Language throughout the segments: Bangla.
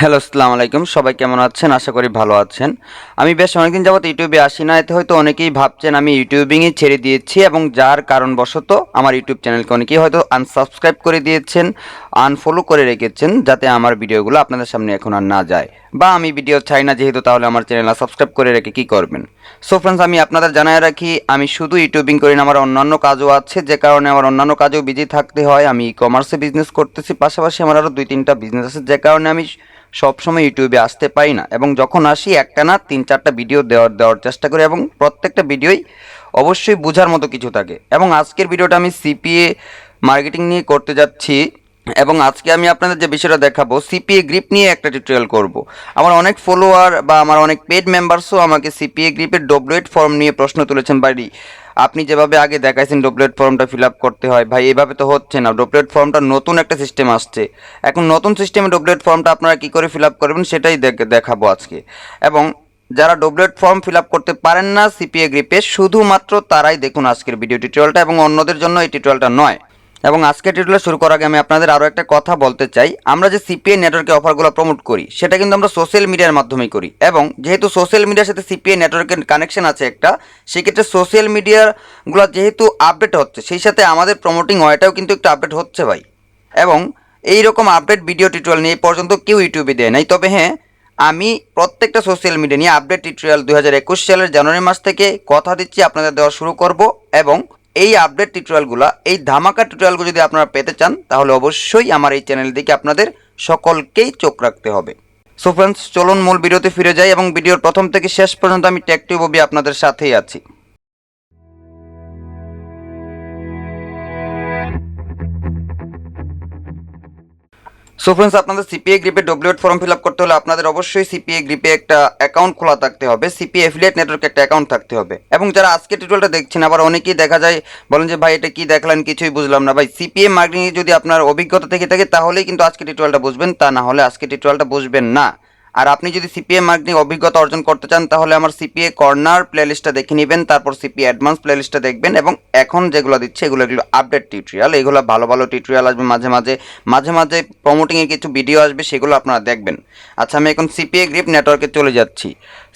হ্যালো, আসসালামু আলাইকুম। সবাই কেমন আছেন? আশা করি ভালো আছেন। আমি বেশ অনেকদিন যাবত ইউটিউবে আসি না, এতে হয়তো অনেকেই ভাবছেন আমি ইউটিউবিংয়ে ছেড়ে দিয়েছি এবং যার কারণবশত আমার ইউটিউব চ্যানেলকে অনেকেই হয়তো আনসাবস্ক্রাইব করে দিয়েছেন আনফলো করে রেখেছেন, যাতে আমার ভিডিওগুলো আপনাদের সামনে এখন আর না যায়। বা আমি ভিডিও চাই না, যেহেতু তাহলে আমার চ্যানেল সাবস্ক্রাইব করে রেখে কী করবেন? সো ফ্রেন্ডস আমি আপনাদের জানায় রাখি, আমি শুধু ইউটিউবিং করি না, আমার অন্যান্য কাজও আছে, যে কারণে আমার অন্যান্য কাজেও বিজি থাকতে হয়। আমি ই কমার্সে বিজনেস করতেছি, পাশাপাশি আমার আরও দুই তিনটা বিজনেস আছে, যে কারণে আমি সবসময় ইউটিউবে আসতে পারি না। এবং যখন আসি একটা না তিন চারটা ভিডিও দেওয়ার দেওয়ার চেষ্টা করি এবং প্রত্যেকটা ভিডিওই অবশ্যই বোঝার মতো কিছু থাকে। এবং আজকের ভিডিওটা আমি সিপিএ মার্কেটিং নিয়ে করতে যাচ্ছি এবং আজকে আমি আপনাদের যে বিষয়টা দেখাবো সিপিএ গ্রিপ নিয়ে একটা টিউটোরিয়াল করব। আমার অনেক ফলোয়ার বা আমার অনেক পেড মেম্বার্সও আমাকে সিপিএ গ্রিপের ডব্লিউএড ফর্ম নিয়ে প্রশ্ন তুলেছেন বাড়ি। আপনি যেভাবে আগে দেখাইছেন ডোপলেট ফর্মটা ফিল আপ করতে হয়, ভাই, এভাবে তো হচ্ছে না। ডোপলেট ফর্মটা নতুন একটা সিস্টেম আসছে। এখন নতুন সিস্টেমে ডোপলেট ফর্মটা আপনারা কী করে ফিল আপ করবেন সেটাই দেখ- দেখাবো আজকে। এবং যারা ডব্লিউএড ফর্ম ফিল করতে পারেন না, সিপিএ গ্রিপে, শুধুমাত্র তারাই দেখুন আজকের ভিডিও টিউটোরিয়ালটা এবং অন্যদের জন্য এই টিউটোরিয়ালটা নয়। এবং আজকে টিউটোরিয়াল শুরু করার আগে আমি আপনাদের আরও একটা কথা বলতে চাই। আমরা যে সিপিএ নেটওয়ার্কে অফারগুলো প্রমোট করি, সেটা কিন্তু আমরা সোশ্যাল মিডিয়ার মাধ্যমেই করি। এবং যেহেতু সোশ্যাল মিডিয়ার সাথে সিপিএ নেটওয়ার্কের কানেকশন আছে একটা, সেক্ষেত্রে সোশ্যাল মিডিয়াগুলো যেহেতু আপডেট হচ্ছে, সেই সাথে আমাদের প্রমোটিং ওয়াটাও কিন্তু একটু আপডেট হচ্ছে ভাই। এবং এই রকম আপডেট ভিডিও টিউটোরিয়াল নিয়ে পর্যন্ত কেউ ইউটিউবে দেয় নাই। তবে হ্যাঁ আমি প্রত্যেকটা সোশ্যাল মিডিয়া নিয়ে আপডেট টিউটোরিয়াল দু হাজার একুশ সালের জানুয়ারি মাস থেকে কথা দিচ্ছি, আপনাদের দেওয়া শুরু করব এবং এই আপডেট টিউটোরিয়ালগুলো এই ধামাকা টিউটোরিয়ালগুলো যদি আপনারা পেতে চান, তাহলে অবশ্যই আমার এই চ্যানেল দিকে আপনাদের সকলকেই চোখ রাখতে হবে। সো ফ্রেন্ডস চলুন মূল ভিডিওতে ফিরে যাই এবং ভিডিওর প্রথম থেকে শেষ পর্যন্ত আমি টেকটিভ আপনাদের সাথেই আছি। সো ফ্রেন্ডস আপনাদের সিপিএ গ্রিপে ডব্লিউএড ফর্ম ফিল আপ করতে হলে আপনাদের অবশ্যই সিপিএ গ্রিপে একটা অ্যাকাউন্ট খোলা থাকতে হবে। সিপিএ অ্যাফিলিয়েট নেটওয়ার্কে একটা অ্যাকাউন্ট থাকতে হবে। এবং যারা আজকে টিউটোরিয়ালটা দেখছেন, আবার অনেকেই দেখা যায় বলেন যে, ভাই, এটা কি দেখলেন? কিছুই বুঝলাম না। ভাই সিপিএ মার্কেটিংয়ে যদি আপনার অভিজ্ঞতা থেকে থাকে, তাহলেই কিন্তু আজকে টিউটোরিয়ালটা বুঝবেন। তা না হলে আজকে টিউটোরিয়ালটা বুঝবেন না। আর আপনি যদি সিপিএ মার্কেটিং অভিজ্ঞতা অর্জন করতে চান, তাহলে আমার সিপিএ কর্নার প্লেলিস্টটা দেখে নেবেন, তারপর সিপিএ অ্যাডভান্স প্লেলিস্টটা দেখবেন এবং এখন যেগুলো দিচ্ছে, এগুলো এগুলো আপডেট টিউটোরিয়াল এগুলো ভালো ভালো টিউটোরিয়াল আসবে মাঝে মাঝে মাঝে মাঝে প্রমোটিংয়ের কিছু ভিডিও আসবে, সেগুলো আপনারা দেখবেন। আচ্ছা আমি এখন সিপিএ গ্রিপ নেটওয়ার্কে চলে যাচ্ছি।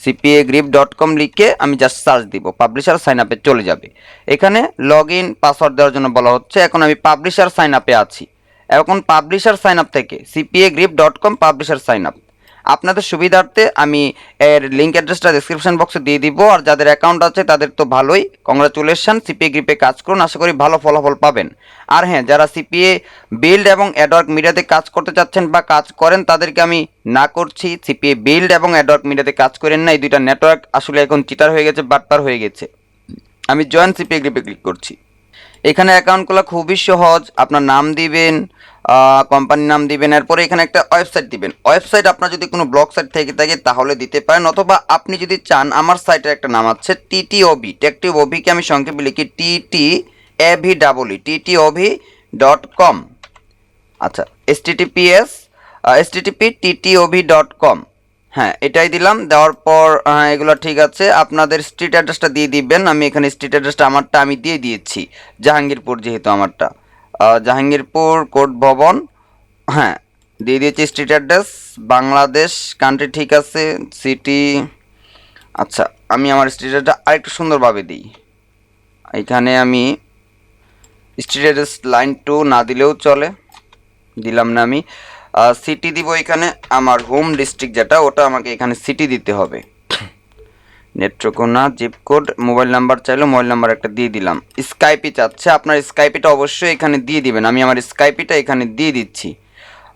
সিপিএ গ্রিপ ডট কম লিখে আমি জাস্ট সার্চ দিব পাবলিশার সাইন আপে চলে যাবে। এখানে লগ ইন পাসওয়ার্ড দেওয়ার জন্য বলা হচ্ছে, এখন আমি পাবলিশার সাইন আপে আছি। এখন পাবলিশার সাইন আপ থেকে CPA grip dot com publisher sign up আপনাদের সুবিধার্থে আমি এর লিঙ্ক অ্যাড্রেসটা ডিসক্রিপশন বক্সে দিয়ে দিব, আর যাদের অ্যাকাউন্ট আছে তাদের তো ভালোই। কংগ্রাচুলেশন সিপিএ গ্রিপে কাজ করুন, আশা করি ভালো ফলাফল পাবেন। আর হ্যাঁ যারা সিপিএ বিল্ড এবং অ্যাডওয়ার্ক মিডিয়াতে কাজ করতে চাচ্ছেন বা কাজ করেন, তাদেরকে আমি না করছি। সিপিএ বিল্ড এবং অ্যাডওয়ার্ক মিডিয়াতে কাজ করেন না, এই দুইটা নেটওয়ার্ক আসলে এখন চিটার হয়ে গেছে, বাটপার হয়ে গেছে। আমি জয়েন সিপিএ গ্রিপে ক্লিক করছি। এখানে অ্যাকাউন্ট খোলা খুবই সহজ। আপনার নাম দিবেন কোম্পানির নাম দিবেন, এরপরে এখানে একটা ওয়েবসাইট দিবেন। ওয়েবসাইট আপনার যদি কোনো ব্লগ সাইট থেকে থাকে, তাহলে দিতে পারেন। অথবা আপনি যদি চান, আমার সাইটের একটা নাম আছে টিটি টিটিওবি টেকটিভ ওবিকে আমি সংক্ষেপে লিখি TT AV double E TT TTOV dot com আচ্ছা S TTPS S TTP TTOV dot com হ্যাঁ এটাই দিলাম। দেওয়ার পর এগুলো ঠিক আছে। আপনাদের স্ট্রিট অ্যাড্রেসটা দিয়ে দিবেন। আমি এখানে স্ট্রিট অ্যাড্রেসটা আমারটা আমি দিয়ে দিয়েছি। জাহাঙ্গীরপুর যেহেতু আমারটা। জাহাঙ্গীরপুর কোর্ট ভবন। হ্যাঁ দিয়ে দিয়েছি স্ট্রিট অ্যাড্রেস বাংলাদেশ কান্ট্রি ঠিক আছে সিটি আচ্ছা আমি আমার স্ট্রিট অ্যাড্রেসটা আরেকটু সুন্দরভাবে দিই। এখানে আমি স্ট্রিট অ্যাড্রেস লাইন টু না দিলেও চলে। দিলাম না আমি। সিটি দিব এখানে, আমার হোম ডিস্ট্রিক্ট যেটা, ওটা আমাকে এখানে সিটি দিতে হবে। নেটওয়ার্কও না জিপ কোড মোবাইল নাম্বার চাইলে মোবাইল নাম্বার একটা দিয়ে দিলাম। স্কাইপি চাচ্ছে, আপনার স্কাইপিটা অবশ্যই এখানে দিয়ে দিবেন। আমি আমার স্কাইপিটা এখানে দিয়ে দিচ্ছি।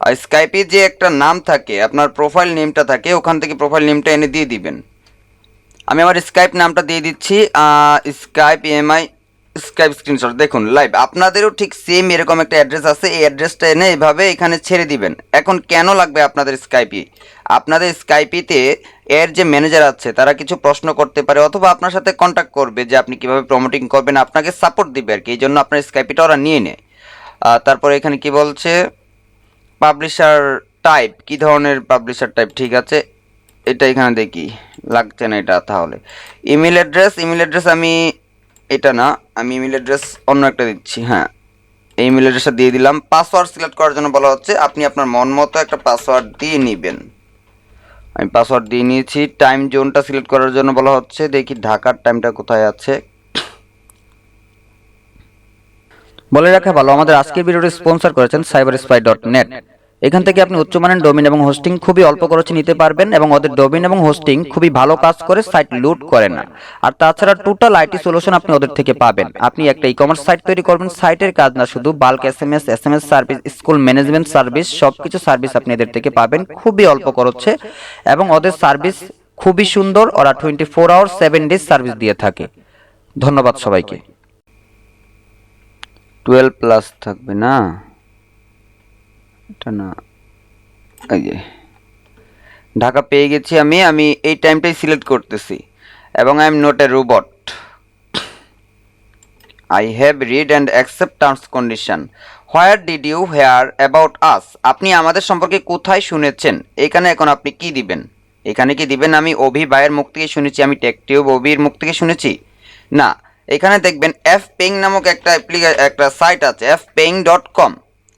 আর স্কাইপি যে একটা নাম থাকে, আপনার প্রোফাইল নেমটা থাকে, ওখান থেকে প্রোফাইল নেমটা এনে দিয়ে দিবেন। আমি আমার স্কাইপ নামটা দিয়ে দিচ্ছি স্কাইপ ইএমআই স্কাইপ স্ক্রিনশট দেখুন লাইভ আপনাদেরও ঠিক সেম এরকম একটা অ্যাড্রেস আছে। এই অ্যাড্রেসটা এনে এভাবে এখানে ছেড়ে দিবেন। এখন কেন লাগবে আপনাদের স্কাইপি আপনাদের স্কাইপিতে এর যে ম্যানেজার আছে, তারা কিছু প্রশ্ন করতে পারে অথবা আপনার সাথে কন্ট্যাক্ট করবে যে আপনি কীভাবে প্রমোটিং করবেন, আপনাকে সাপোর্ট দিবে আর কি। এই জন্য আপনার স্কাইপিটা ওরা নিয়ে নেয়। তারপরে এখানে কি বলছে? পাবলিশার টাইপ কি ধরনের পাবলিশার টাইপ ঠিক আছে, এটা এখানে দেখি। লাগছে না এটা তাহলে। ইমেল অ্যাড্রেস ইমেল অ্যাড্রেস আমি এটা না, আমি ইমেল অ্যাড্রেস অন্য একটা দিচ্ছি হ্যাঁ। এই ইমেল অ্যাড্রেসটা দিয়ে দিলাম। পাসওয়ার্ড সিলেক্ট করার জন্য বলা হচ্ছে, আপনি আপনার মন মতো একটা পাসওয়ার্ড দিয়ে নেবেন। আমি পাসওয়ার্ড দিয়ে নিয়েছি। টাইম জোনটা সিলেক্ট করার জন্য বলা হচ্ছে, দেখি ঢাকার টাইমটা কোথায় আছে। বলে রাখা ভালো, আমাদের আজকের ভিডিওটি স্পন্সর করেছেন সাইবার স্পাই ডট নেট এখান থেকে আপনি উচ্চমানের ডোমিন এবং হোস্টিং খুবই অল্প খরচে নিতে পারবেন এবং ওদের ডোমিন এবং হোস্টিং খুবই ভালো কাজ করে সাইট লুট করে না। আর তাছাড়া টোটাল আইটি সলিউশন আপনি ওদের থেকে পাবেন। আপনি একটা ই কমার্স সাইট তৈরি করবেন, সাইটের কাজ না, শুধু bulk S M S S M S service school management service সবকিছু সার্ভিস আপনি এদের থেকে পাবেন খুবই অল্প খরচে এবং ওদের সার্ভিস খুবই সুন্দর। ওরা twenty four hour seven days service দিয়ে থাকে। ধন্যবাদ সবাইকে। টুয়েলভ প্লাস থাকবে না? না। যে। ঢাকা পেয়ে গেছি আমি আমি এই টাইমটাই সিলেক্ট করতেছি। এবং I am not a robot I have read and accept terms condition where did you hear about us আপনি আমাদের সম্পর্কে কোথায় শুনেছেন? এখানে এখন আপনি কি দিবেন? এখানে কি দিবেন? আমি অভি ভাইয়ের মুখ থেকে শুনেছি। আমি টেকটিউব অভির মুখ থেকে শুনেছি? না। এখানে দেখবেন এফ পেইং নামক একটা একটা সাইট আছে এফ পেইং ডট কম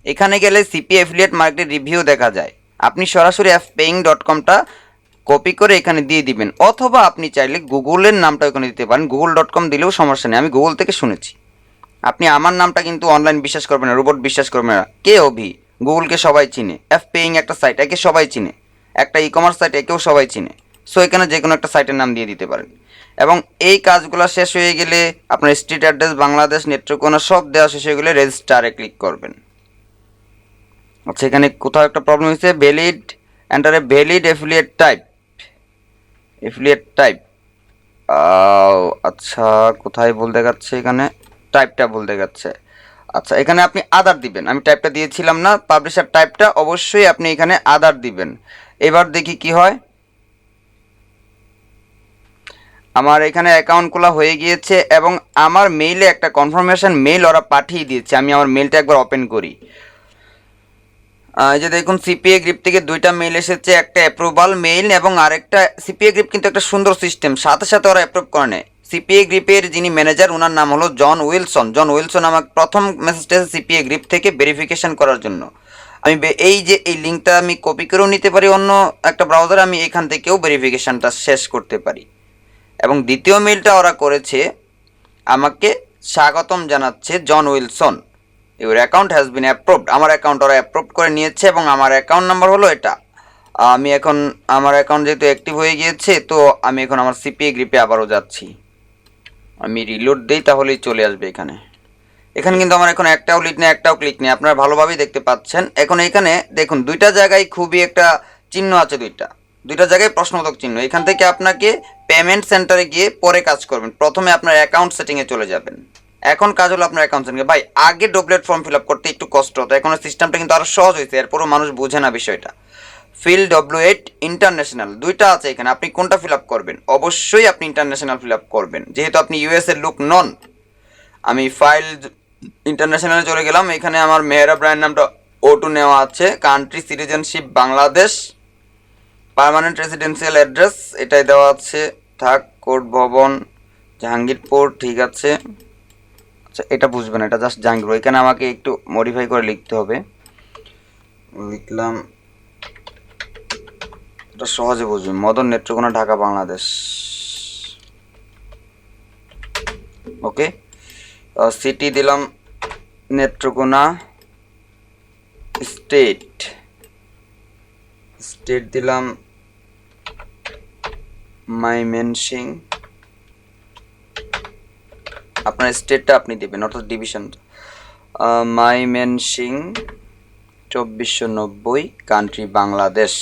এখানে গেলে সিপি অ্যাফিলিয়েট মার্কেটের রিভিউ দেখা যায়। আপনি সরাসরি এফ পেইং ডট কমটা কপি করে এখানে দিয়ে দিবেন। অথবা আপনি চাইলে গুগলের নামটা ওখানে দিতে পারেন। গুগল ডট কম দিলেও সমস্যা নেই। আমি গুগল থেকে শুনেছি। আপনি আমার নামটা কিন্তু অনলাইন বিশ্বাস করবেন না রোবট বিশ্বাস করবেন না। কে অভি? গুগলকে সবাই চিনে। এফ পেইং একটা সাইট একে সবাই চিনে। একটা ই কমার্স সাইট একেও সবাই চিনে। সো এখানে যে কোনো একটা সাইটের নাম দিয়ে দিতে পারেন। এবং এই কাজগুলো শেষ হয়ে গেলে আপনার স্ট্রিট অ্যাড্রেস বাংলাদেশ নেট্রোকোনা সব দেওয়া শেষ হয়ে গেলে রেজিস্টারে ক্লিক করবেন। আচ্ছা এখানে কোথাও একটা প্রবলেম হয়েছে। Valid a valid affiliate type affiliate type আচ্ছা কোথায় ভুল দেখাচ্ছে এখানে? টাইপটা ভুল দেখাচ্ছে। আচ্ছা এখানে আপনি আদার দিবেন। আমি টাইপটা দিয়েছিলাম না পাবলিশার টাইপটা অবশ্যই আপনি এখানে আদার দিবেন। এবার দেখি কি হয়। আমার এখানে অ্যাকাউন্ট খোলা হয়ে গিয়েছে এবং আমার মেইলে একটা কনফার্মেশন মেইল ওরা পাঠিয়ে দিয়েছে। আমি আমার মেইলটা একবার ওপেন করি। এই যে দেখুন সিপিএ গ্রিপ থেকে দুইটা মেইল এসেছে, একটা অ্যাপ্রুভাল মেইল এবং আরেকটা সিপিএ গ্রিপ কিন্তু একটা সুন্দর সিস্টেম সাথে সাথে ওরা অ্যাপ্রুভ করে নেয়। সিপিএ গ্রিপের যিনি ম্যানেজার ওনার নাম হলো জন উইলসন জন উইলসন আমাকে প্রথম মেসেজটা সিপিএ গ্রিপ থেকে ভেরিফিকেশন করার জন্য। আমি এই যে, এই লিঙ্কটা আমি কপি করেও নিতে পারি, অন্য একটা ব্রাউজার আমি এখান থেকেও ভেরিফিকেশানটা শেষ করতে পারি। এবং দ্বিতীয় মেইলটা ওরা করেছে, আমাকে স্বাগতম জানাচ্ছে John Wilson your account has been approved আমার অ্যাকাউন্ট ওরা অ্যাপ্রুভ করে নিয়েছে এবং আমার অ্যাকাউন্ট নাম্বার হলো এটা। আমি এখন, আমার অ্যাকাউন্ট যেহেতু অ্যাক্টিভ হয়ে গিয়েছে, তো আমি এখন আমার সিপিএ গ্রিপে আবারও যাচ্ছি। আমি রিলোড দিই, তাহলেই চলে আসবে এখানে। এখানে কিন্তু আমার এখন একটাও লিক নেই, একটাও ক্লিক নেই। আপনারা ভালোভাবেই দেখতে পাচ্ছেন। এখন এখানে দেখুন, দুইটা জায়গায় খুবই একটা চিহ্ন আছে দুইটা। দুইটা জায়গায় প্রশ্নবোধক চিহ্ন। এখান থেকে আপনাকে পেমেন্ট সেন্টারে গিয়ে পরে কাজ করবেন। প্রথমে আপনার অ্যাকাউন্ট সেটিংয়ে চলে যাবেন। এখন কাজ হলো আপনার অ্যাকাউন্ট সেটিংয়ে ভাই, আগে ডুপ্লেট ফর্ম ফিল আপ করতে একটু কষ্ট হতো। এখন সিস্টেমটা কিন্তু আরও সহজ হয়েছে, এরপরও মানুষ বোঝে না বিষয়টা। ফিল ডব্লিউ এইট ইন্টারন্যাশনাল দুইটা আছে এখানে। আপনি কোনটা ফিল আপ করবেন? অবশ্যই আপনি ইন্টারন্যাশনাল ফিল আপ করবেন। যেহেতু আপনি ইউএস এর লোক নন, আমি ফাইল ইন্টারন্যাশনালে চলে গেলাম। এখানে আমার মেহরা ব্র্যান্ড নামটা ওটু নেওয়া আছে। Country citizenship Bangladesh permanent residential address এটাই দেওয়া আছে। থাক কোর্ট ভবন, জাহাঙ্গীরপুর, ঠিক আছে। এটা বুঝবেন এটা জাস্ট জাহাঙ্গীরপুর এখানে আমাকে একটু মডিফাই করে লিখতে হবে। লিখলাম, এটা সহজে বুঝবেন মদন নেত্রকোনা, ঢাকা, বাংলাদেশ। ওকে সিটি দিলাম নেত্রকোনা স্টেট স্টেট দিলাম মাইমেনসিং। আপনার স্টেটটা আপনি দেবেন, অর্থাৎ ডিভিশন মাই মেন সিং চব্বিশশো নব্বই country Bangladesh.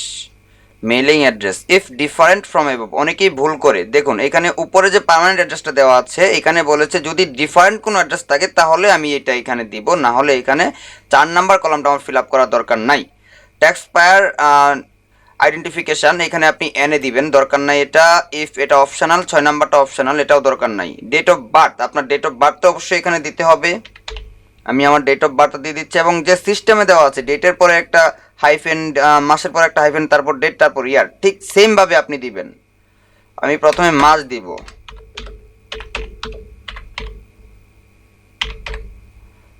Mailing address if different from above অনেকেই ভুল করে। দেখুন, এখানে উপরে যে পার্মানেন্ট অ্যাড্রেসটা দেওয়া আছে, এখানে বলেছে যদি ডিফারেন্ট কোনো অ্যাড্রেস থাকে, তাহলে আমি এটা এখানে দিব। না হলে এখানে চার নাম্বার কলামটা আমার ফিল আপ করার দরকার নাই। ট্যাক্স পায়ার আইডেন্টিফিকেশান এখানে আপনি এনে দিবেন, দরকার নাই এটা ইফ এটা অপশনাল ছয় নাম্বারটা অপশনাল এটাও দরকার নাই। ডেট অফ বার্থ আপনার ডেট অফ বার্থ তো অবশ্যই এখানে দিতে হবে। আমি আমার ডেট অফ বার্থ দিয়ে দিচ্ছি, এবং যে সিস্টেমে দেওয়া আছে ডেটের পরে একটা হাইফেন মাসের পরে একটা হাইফেন তারপর ডেট তারপর ইয়ার ঠিক সেমভাবে আপনি দিবেন। আমি প্রথমে মাস দিব।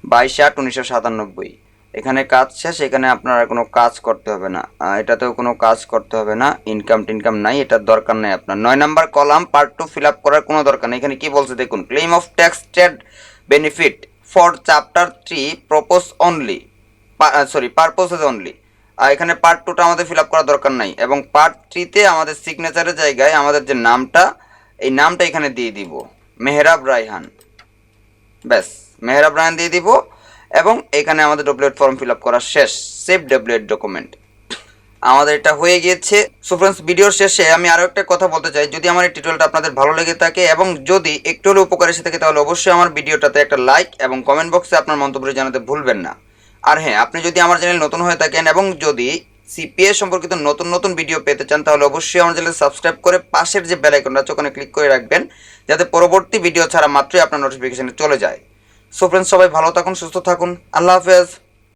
বাইশ আট উনিশশো সাতানব্বই। এখানে কাজ শেষ, এখানে আপনার কোনো কাজ করতে হবে না। এটাতেও কোনো কাজ করতে হবে না। ইনকাম টিনকাম নাই, এটার দরকার নাই আপনার। নয় number column part two fill up করার কোনো দরকার নেই। এখানে কি বলছে দেখুন claim of tax trade benefit for chapter three propose only sorry purposes only আর এখানে পার্ট টুটা আমাদের ফিল আপ করার দরকার নাই। এবং পার্ট থ্রিতে আমাদের সিগনেচারের জায়গায় আমাদের যে নামটা, এই নামটা এখানে দিয়ে দিব। মেহরাব রায়হান। ব্যাস, মেহরাব রায়হান দিয়ে দিব। এবং এখানে আমাদের ডব্লিউএড ফর্ম ফিল আপ করা শেষ সেভ ডব্লিউএড ডকুমেন্ট আমাদের এটা হয়ে গিয়েছে। সো ফ্রেন্ডস ভিডিওর শেষে আমি আরও একটা কথা বলতে চাই। যদি আমার এই টিউটোরিয়ালটা আপনাদের ভালো লেগে থাকে এবং যদি একটু হলেও উপকার এসে থাকে, তাহলে অবশ্যই আমার ভিডিওটাতে একটা লাইক এবং কমেন্ট বক্সে আপনার মন্তব্য জানাতে ভুলবেন না। আর হ্যাঁ আপনি যদি আমার চ্যানেল নতুন হয়ে থাকেন এবং যদি সিপিএ সম্পর্কিত নতুন নতুন ভিডিও পেতে চান, তাহলে অবশ্যই আমার চ্যানেল সাবস্ক্রাইব করে পাশের যে বেল আইকনটা আছে, ওখানে ক্লিক করে রাখবেন, যাতে পরবর্তী ভিডিও ছাড়া মাত্রই আপনার নোটিফিকেশনে চলে যায়। সো ফ্রেন্ডস সবাই ভালো থাকুন সুস্থ থাকুন। আল্লাহ হাফেজ।